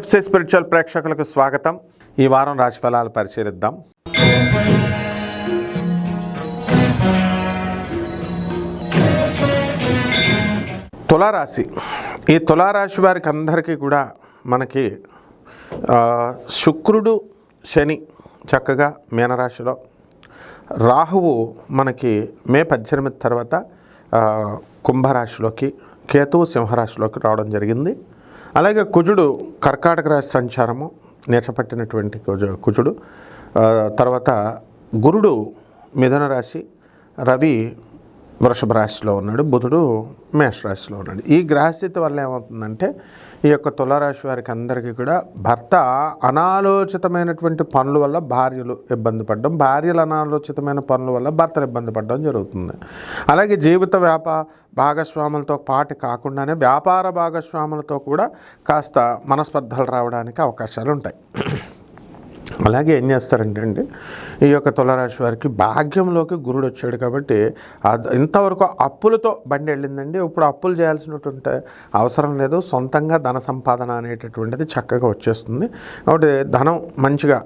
నమస్తే స్పిరిచువల్ ప్రేక్షకులకు స్వాగతం. ఈ వారం రాశి ఫలాలు పరిశీలిద్దాం. తులారాశి. ఈ తులారాశి వారికి అందరికీ కూడా మనకి శుక్రుడు శని చక్కగా మీనరాశిలో. రాహువు మనకి మే పద్దెనిమిది తర్వాత కుంభరాశిలోకి కేతువు సింహరాశిలోకి రావడం జరిగింది. అలాగే కుజుడు కర్కాటక రాశి సంచారము నేర్చపట్టినటువంటి కుజు కుజుడు. తర్వాత గురుడు మిథున రాశి. రవి వృషభ రాశిలో ఉన్నాడు బుధుడు మేషరాశిలో ఉన్నాడు. ఈ గ్రహస్థితి వల్ల ఏమవుతుందంటే ఈ యొక్క తులారాశి వారికి అందరికీ కూడా భర్త అనాలోచితమైనటువంటి పనుల వల్ల భార్యలు ఇబ్బంది పడడం భార్యలు అనాలోచితమైన పనుల వల్ల భర్తలు ఇబ్బంది పడడం జరుగుతుంది. అలాగే జీవిత వ్యాపార భాగస్వాములతో పాటు కాకుండానే వ్యాపార భాగస్వాములతో కూడా కాస్త మనస్పర్ధలు రావడానికి అవకాశాలు ఉంటాయి. అలాగే ఏం చేస్తారంటే అండి ఈ యొక్క తులరాశి వారికి భాగ్యంలోకి గురుడు వచ్చాడు కాబట్టి ఇంతవరకు అప్పులతో బండి వెళ్ళిందండి. ఇప్పుడు అప్పులు చేయాల్సినటువంటి అవసరం లేదు. సొంతంగా ధన సంపాదన అనేటటువంటిది చక్కగా వచ్చేస్తుంది. కాబట్టి ధనం మంచిగా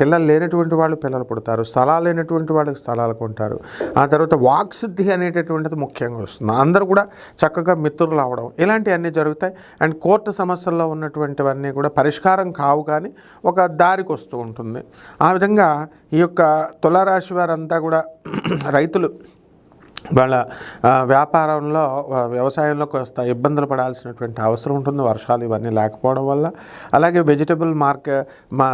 పిల్లలు లేనటువంటి వాళ్ళు పిల్లలు పుడతారు. స్థలాలు లేనటువంటి వాళ్ళకి స్థలాలు కొంటారు. ఆ తర్వాత వాక్సిద్ధి అనేటటువంటిది ముఖ్యంగా వస్తుంది. అందరూ కూడా చక్కగా మిత్రులు అవడం ఇలాంటివన్నీ జరుగుతాయి. అండ్ కోర్టు సమస్యల్లో ఉన్నటువంటివన్నీ కూడా పరిష్కారం కావు కానీ ఒక దారికి వస్తూ ఉంటుంది. ఆ విధంగా ఈ యొక్క తులారాశి వారంతా కూడా రైతులు వాళ్ళ వ్యాపారంలో వ్యవసాయంలో కాస్త ఇబ్బందులు పడాల్సినటువంటి అవసరం ఉంటుంది వర్షాలు ఇవన్నీ లేకపోవడం వల్ల. అలాగే వెజిటబుల్ మార్కెట్ మా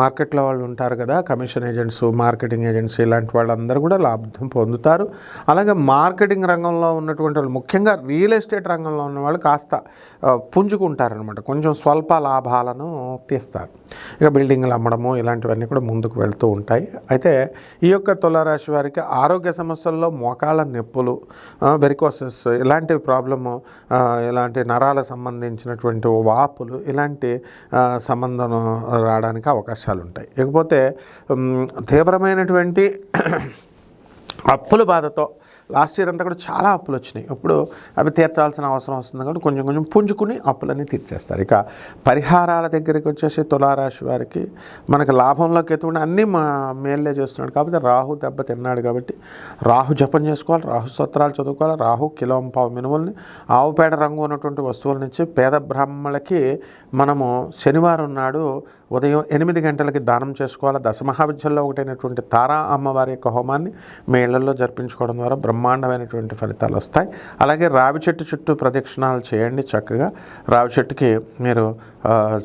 మార్కెట్లో వాళ్ళు ఉంటారు కదా కమిషన్ ఏజెంట్స్ మార్కెటింగ్ ఏజెంట్స్ ఇలాంటి వాళ్ళందరూ కూడా లాభం పొందుతారు. అలాగే మార్కెటింగ్ రంగంలో ఉన్నటువంటి వాళ్ళు ముఖ్యంగా రియల్ ఎస్టేట్ రంగంలో ఉన్న వాళ్ళు కాస్త పుంజుకుంటారనమాట కొంచెం స్వల్ప లాభాలను తీస్తారు. ఇక బిల్డింగ్లు అమ్మడము ఇలాంటివన్నీ కూడా ముందుకు వెళ్తూ ఉంటాయి. అయితే ఈ యొక్క తులారాశి వారికి ఆరోగ్య సమస్యల్లో మోకాళ్ళ నొప్పులు వెరికోసెస్ ఇలాంటి ప్రాబ్లము ఇలాంటి నరాల సంబంధించినటువంటి వాపులు ఇలాంటి సంబంధం రావడానికి అవకాశాలు ఉంటాయి ఇకపోతే తీవ్రమైనటువంటి అప్పుల బాధతో లాస్ట్ ఇయర్ అంతా కూడా చాలా అప్పులు వచ్చినాయి. ఇప్పుడు అవి తీర్చాల్సిన అవసరం వస్తుంది కాబట్టి కొంచెం కొంచెం పుంజుకుని అప్పులన్నీ తీర్చేస్తారు. ఇక పరిహారాల దగ్గరికి వచ్చేసి తులారాశి వారికి మనకి లాభంలోకి ఎత్తుకుంటే అన్నీ మా మేల్లే చేస్తున్నాడు కాబట్టి రాహు దెబ్బ తిన్నాడు కాబట్టి రాహు జపం చేసుకోవాలి రాహు స్తోత్రాలు చదువుకోవాలి రాహు కిలోం పావు మినుముల్ని ఆవు పేడ రంగు ఉన్నటువంటి వస్తువుల నుంచి పేద బ్రాహ్మణులకి మనము శనివారం నాడు ఉదయం ఎనిమిది గంటలకి దానం చేసుకోవాలి. దశమహావిద్యల్లో ఒకటైనటువంటి తారా అమ్మవారి యొక్క హోమాన్ని మేళ్ళలో జరిపించుకోవడం ద్వారా బ్రహ్మ బ్రహ్మాండమైనటువంటి ఫలితాలు వస్తాయి. అలాగే రావి చెట్టు చుట్టూ ప్రదక్షిణాలు చేయండి చక్కగా. రావి చెట్టుకి మీరు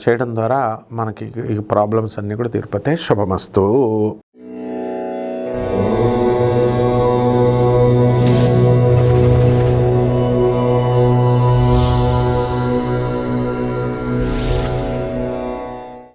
చేయడం ద్వారా మనకి ఈ ప్రాబ్లమ్స్ అన్నీ కూడా తీరిపోతాయి. శుభమస్తు.